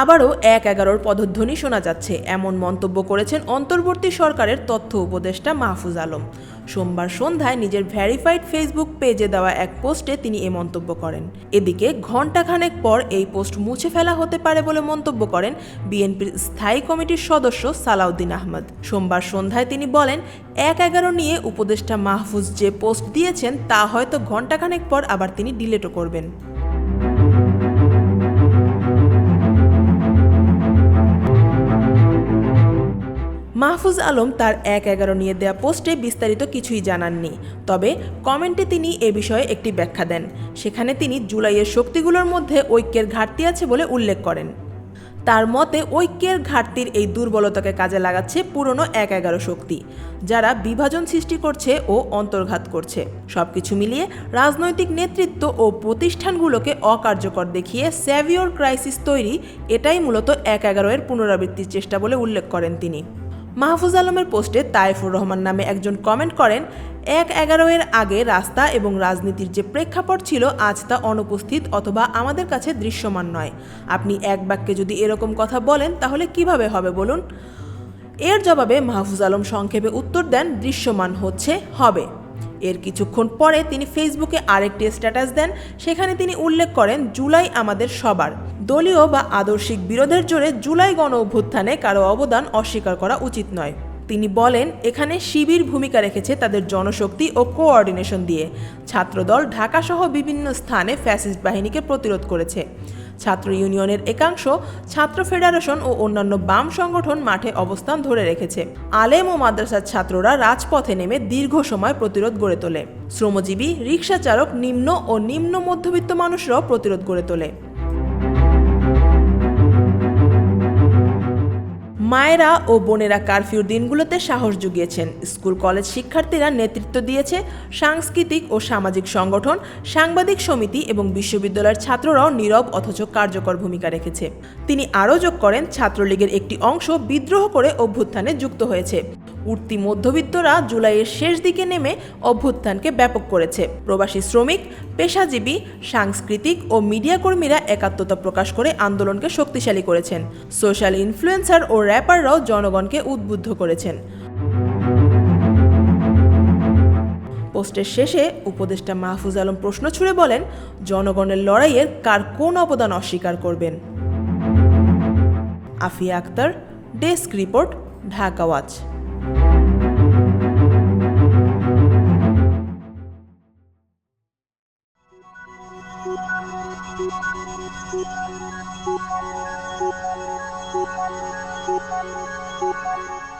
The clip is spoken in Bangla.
আবারও এক এগারোর পদধ্বনি শোনা যাচ্ছে। এমন মন্তব্য করেছেন অন্তর্বর্তী সরকারের তথ্য উপদেষ্টা মাহফুজ আলম। সোমবার সন্ধ্যায় নিজের ভ্যারিফাইড ফেসবুক পেজে দেওয়া এক পোস্টে তিনি এ মন্তব্য করেন। এদিকে ঘণ্টাখানেক পর এই পোস্ট মুছে ফেলা হতে পারে বলে মন্তব্য করেন বিএনপির স্থায়ী কমিটির সদস্য সালাউদ্দিন আহমদ। সোমবার সন্ধ্যায় তিনি বলেন, এক এগারো নিয়ে উপদেষ্টা মাহফুজ যে পোস্ট দিয়েছেন, তা হয়তো ঘণ্টাখানেক পর আবার তিনি ডিলেটও করবেন। মাহফুজ আলম তার এক এগারো নিয়ে দেয়া পোস্টে বিস্তারিত কিছুই জানাননি। তবে কমেন্টে তিনি এ বিষয়ে একটি ব্যাখ্যা দেন। সেখানে তিনি জুলাইয়ের শক্তিগুলোর মধ্যে ঐক্যের ঘাটতি আছে বলে উল্লেখ করেন। তার মতে, ঐক্যের ঘাটতির এই দুর্বলতাকে কাজে লাগাচ্ছে পুরনো এক এগারো শক্তি, যারা বিভাজন সৃষ্টি করছে ও অন্তর্ঘাত করছে। সবকিছু মিলিয়ে রাজনৈতিক নেতৃত্ব ও প্রতিষ্ঠানগুলোকে অকার্যকর দেখিয়ে স্যাভিওর ক্রাইসিস তৈরি, এটাই মূলত এক এগারো এর পুনরাবৃত্তির চেষ্টা বলে উল্লেখ করেন তিনি। মাহফুজ আলমের পোস্টে তায়েফুর রহমান নামে একজন কমেন্ট করেন, এক এগারো এর আগে রাস্তা এবং রাজনীতির যে প্রেক্ষাপট ছিল, আজ তা অনুপস্থিত অথবা আমাদের কাছে দৃশ্যমান নয়। আপনি এক বাক্যে যদি এরকম কথা বলেন, তাহলে কীভাবে হবে বলুন? এর জবাবে মাহফুজ আলম সংক্ষেপে উত্তর দেন, দৃশ্যমান হচ্ছে, হবে। এর কিছুক্ষণ পরে তিনি ফেসবুকে আরেকটি স্ট্যাটাস দেন, সেখানে তিনি উল্লেখ করেন, জুলাই আমাদের সবার। দলীয় বা আদর্শিক বিরোধের জোরে জুলাই গণ অভ্যুত্থানে কারও অবদান অস্বীকার করা উচিত নয়। তিনি বলেন, এখানে শিবির ভূমিকা রেখেছে তাদের জনশক্তি ও কোঅর্ডিনেশন দিয়ে। ছাত্রদল ঢাকাসহ বিভিন্ন স্থানে ফ্যাসিস্ট বাহিনীকে প্রতিরোধ করেছে। ছাত্র ইউনিয়নের একাংশ ছাত্র ফেডারেশন ও অন্যান্য বাম সংগঠন মাঠে অবস্থান ধরে রেখেছে। আলেম ও মাদ্রাসার ছাত্ররা রাজপথে নেমে দীর্ঘ সময় প্রতিরোধ গড়ে তোলে। শ্রমজীবী রিক্সাচালক নিম্ন ও নিম্ন মধ্যবিত্ত মানুষরাও প্রতিরোধ গড়ে তোলে। মায়েরা ও বোনেরা কারফিউর দিনগুলোতে সাহস জুগিয়েছেন। স্কুল, কলেজ শিক্ষার্থীরা নেতৃত্ব দিয়েছে সাংস্কৃতিক ও সামাজিক সংগঠন, সাংবাদিক সমিতি এবং বিশ্ববিদ্যালয়ের ছাত্ররাও নীরব অথচ কার্যকর ভূমিকা রেখেছে। তিনি আরও যোগ করেন, ছাত্রলীগের একটি অংশ বিদ্রোহ করে অভ্যুত্থানে যুক্ত হয়েছে। উঠতি মধ্যবিত্তরা জুলাইয়ের শেষ দিকে নেমে অভ্যুত্থানকে ব্যাপক করেছে। প্রবাসী শ্রমিক, পেশাজীবী, সাংস্কৃতিক ও মিডিয়া কর্মীরা একাত্মতা প্রকাশ করে আন্দোলনকে শক্তিশালী করেছেন। সোশ্যাল ইনফ্লুয়েন্সার ও র্যাপাররাও জনগণকে উদ্বুদ্ধ করেছেন। পোস্টের শেষে উপদেষ্টা মাহফুজ আলম প্রশ্ন ছুড়ে বলেন, জনগণের লড়াইয়ের কার কোন অবদান অস্বীকার করবেন? Afia Akter, desk report, Dhaka watch. Thank you.